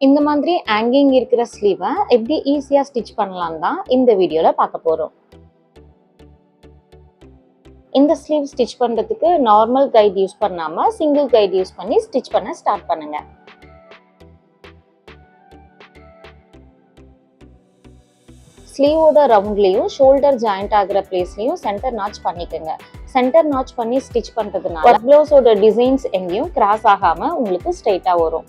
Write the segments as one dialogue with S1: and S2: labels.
S1: இந்த மாதிரி ஆங்கிங் இருக்கிற ஸ்லீவை எப்படி ஈஸியாக ஸ்டிச் பண்ணலாம் தான் இந்த வீடியோவில் பார்க்க போகிறோம் இந்த ஸ்லீவ் ஸ்டிச் பண்ணுறதுக்கு நார்மல் கைட் யூஸ் பண்ணாமல் சிங்கிள் கைட் யூஸ் பண்ணி ஸ்டிச் பண்ண ஸ்டார்ட் பண்ணுங்க. ஸ்லீவோட ரவுண்ட்லேயும் ஷோல்டர் ஜாயிண்ட் ஆகிற பிளேஸ்லையும் சென்டர் நாச் பண்ணிக்கோங்க. சென்டர் நாச் பண்ணி ஸ்டிச் பண்ணுறதுனால ப்ளவுஸோட டிசைன்ஸ் எங்கேயும் கிராஸ் ஆகாமல் உங்களுக்கு ஸ்ட்ரைட்டாக வரும்.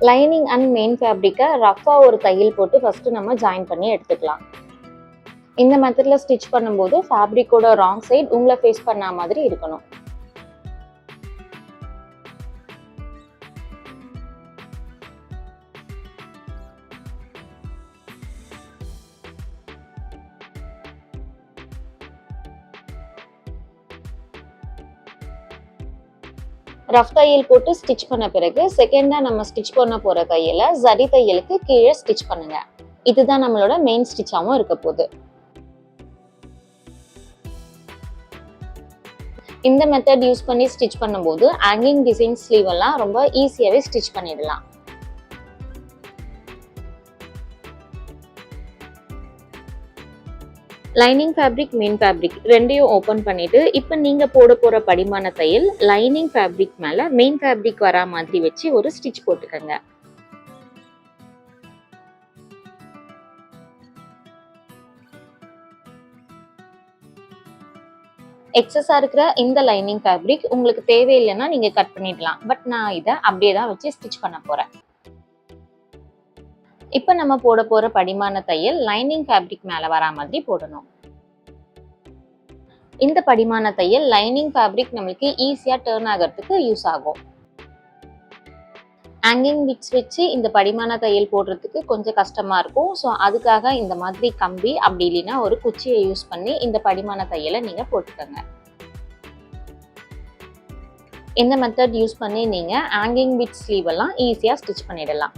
S1: லைனிங் அண்ட் மெயின் ஃபேப்ரிக்கை ரஃபாக ஒரு தையல் போட்டு ஃபஸ்ட்டு நம்ம ஜாயின் பண்ணி எடுத்துக்கலாம். இந்த மெத்தடில் ஸ்டிச் பண்ணும்போது ஃபேப்ரிக்கோட ராங் சைடு உங்களை ஃபேஸ் பண்ண மாதிரி இருக்கணும். ரஃப் தையல் போட்டு ஸ்டிச் பண்ண பிறகு செகண்டாக நம்ம ஸ்டிச் பண்ண போகிற கையில் சரி தையலுக்கு கீழே ஸ்டிச் பண்ணுங்க. இதுதான் நம்மளோட மெயின் ஸ்டிச்சாகவும் இருக்க போகுது. இந்த மெத்தட் யூஸ் பண்ணி ஸ்டிச் பண்ணும்போது ஹேங்கிங் டிசைன் ஸ்லீவ் எல்லாம் ரொம்ப ஈஸியாகவே ஸ்டிச் பண்ணிடலாம். லைனிங் ஃபேப்ரிக் மெயின் ஃபேப்ரிக் ரெண்டையும் ஓப்பன் பண்ணிவிட்டு இப்போ நீங்கள் போட போகிற படிமான தையல் லைனிங் ஃபேப்ரிக் மேலே மெயின் ஃபேப்ரிக் வரா மாதிரி வச்சு ஒரு ஸ்டிச் போட்டுக்கோங்க. எக்ஸஸாக இருக்கிற இந்த லைனிங் ஃபேப்ரிக் உங்களுக்கு தேவையில்லைன்னா நீங்கள் கட் பண்ணிடலாம். பட் நான் இதை அப்படியே தான் வச்சு ஸ்டிச் பண்ண போகிறேன் இப்போ நம்ம போட போகிற படிமான தையல் லைனிங் ஃபேப்ரிக் மேலே வரா மாதிரி போடணும். இந்த படிமான தையல் லைனிங் ஃபேப்ரிக் நம்மளுக்கு ஈஸியாக டேர்ன் ஆகிறதுக்கு யூஸ் ஆகும். ஹேங்கிங் பிட்ஸ் வச்சு இந்த படிமான தையல் போடுறதுக்கு கொஞ்சம் கஷ்டமாக இருக்கும். ஸோ அதுக்காக இந்த மாதிரி கம்பி அப்படி இல்லைன்னா ஒரு குச்சியை யூஸ் பண்ணி இந்த படிமான தையலை நீங்கள் போட்டுக்கோங்க. இந்த மெத்தட் யூஸ் பண்ணி நீங்கள் ஹேங்கிங் பிட் ஸ்லீவ் எல்லாம் ஈஸியாக ஸ்டிச் பண்ணிடலாம்.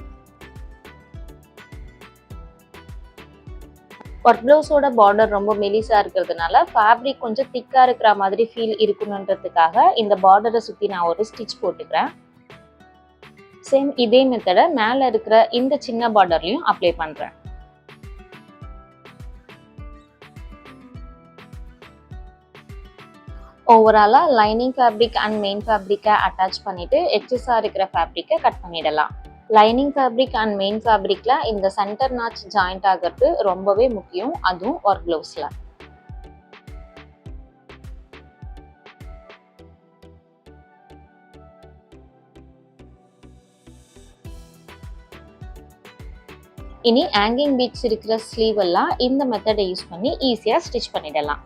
S1: ஒர்க் ப்ளவுஸோட பார்டர் ரொம்ப மெலிசாக இருக்கிறதுனால ஃபேப்ரிக் கொஞ்சம் திக்காக இருக்கிற மாதிரி ஃபீல் இருக்கணுன்றதுக்காக இந்த பார்டரை சுற்றி நான் ஒரு ஸ்டிச் போட்டுக்கிறேன். சேம் இதே மெத்தடை மேலே இருக்கிற இந்த சின்ன பார்டர்லையும் அப்ளை பண்ணுறேன் ஓவராலாக லைனிங் ஃபேப்ரிக் அண்ட் மெயின் ஃபேப்ரிக்கை அட்டாச் பண்ணிவிட்டு எக்ஸஸாக இருக்கிற ஃபேப்ரிக்கை கட் பண்ணிடலாம். லைனிங் ஃபேப்ரிக் அண்ட் மெயின் ஃபேப்ரிக்கில் இந்த சென்டர் நாச் ஜாயிண்ட் ஆகிறது ரொம்பவே முக்கியம். அதுவும் ஒர்க் க்ளவுஸில் இனி ஆங்கிங் பீட்ஸ் இருக்கிற ஸ்லீவ் எல்லாம் இந்த மெத்தடை யூஸ் பண்ணி ஈஸியாக ஸ்டிச் பண்ணிடலாம்.